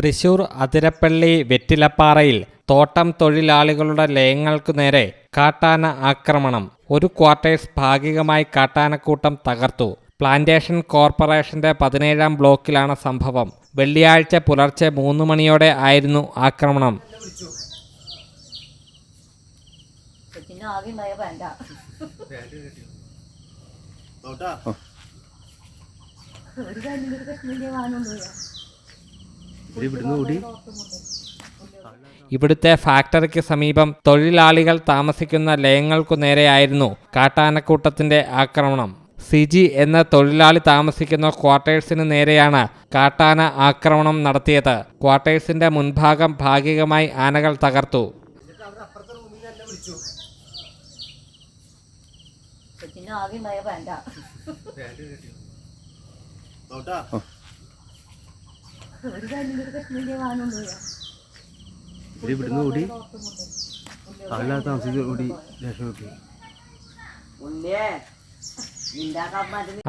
തൃശൂർ അതിരപ്പള്ളി വെറ്റിലപ്പാറയിൽ തോട്ടം തൊഴിലാളികളുടെ ലയങ്ങൾക്കു നേരെ കാട്ടാന ആക്രമണം. ഒരു ക്വാർട്ടേഴ്സ് ഭാഗികമായി കാട്ടാനക്കൂട്ടം തകർത്തു. പ്ലാന്റേഷൻ കോർപ്പറേഷന്റെ പതിനേഴാം ബ്ലോക്കിലാണ് സംഭവം. വെള്ളിയാഴ്ച പുലർച്ചെ മൂന്ന് മണിയോടെ ആയിരുന്നു ആക്രമണം. ഒരു കാര്യം ഇവിടുന്ന് കൂടി ഇവിടുത്തെ ഫാക്ടറിക്ക് സമീപം തൊഴിലാളികൾ താമസിക്കുന്ന ലയങ്ങൾക്കു നേരെയായിരുന്നു കാട്ടാനക്കൂട്ടത്തിന്റെ ആക്രമണം. സിജി എന്ന തൊഴിലാളി താമസിക്കുന്ന ക്വാർട്ടേഴ്സിന് നേരെയാണ് കാട്ടാന ആക്രമണം നടത്തിയത്. ക്വാർട്ടേഴ്സിന്റെ മുൻഭാഗം ഭാഗികമായി ആനകൾ തകർത്തു. ആകെ ഉണ്ടായ വേണ്ട. ഒരു കാര്യം ഒരു പ്രശ്നമില്ല വാങ്ങുന്നില്ല ഇവിടുന്ന് കൂടി ആളില്ലാത്ത താമസിച്ച് കൂടി രക്ഷപ്പെട്ടു കിട്ടി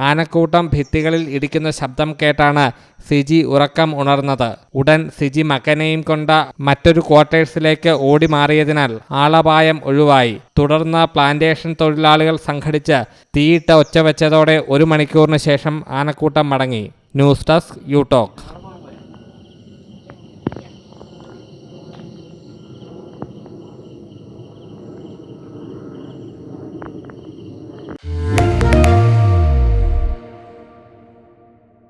ആനക്കൂട്ടം ഭിത്തികളിൽ ഇടിക്കുന്ന ശബ്ദം കേട്ടാണ് സിജി ഉറക്കം ഉണർന്നത്. ഉടൻ സിജി മകനെയും കൊണ്ട മറ്റൊരു ക്വാർട്ടേഴ്സിലേക്ക് ഓടി മാറിയതിനാൽ ആളപായം ഒഴിവായി. തുടർന്ന് പ്ലാന്റേഷൻ തൊഴിലാളികൾ സംഘടിച്ച് തീയിട്ട ഒച്ച വെച്ചതോടെ ഒരു മണിക്കൂറിന് ശേഷം ആനക്കൂട്ടം മടങ്ങി. News desk you talk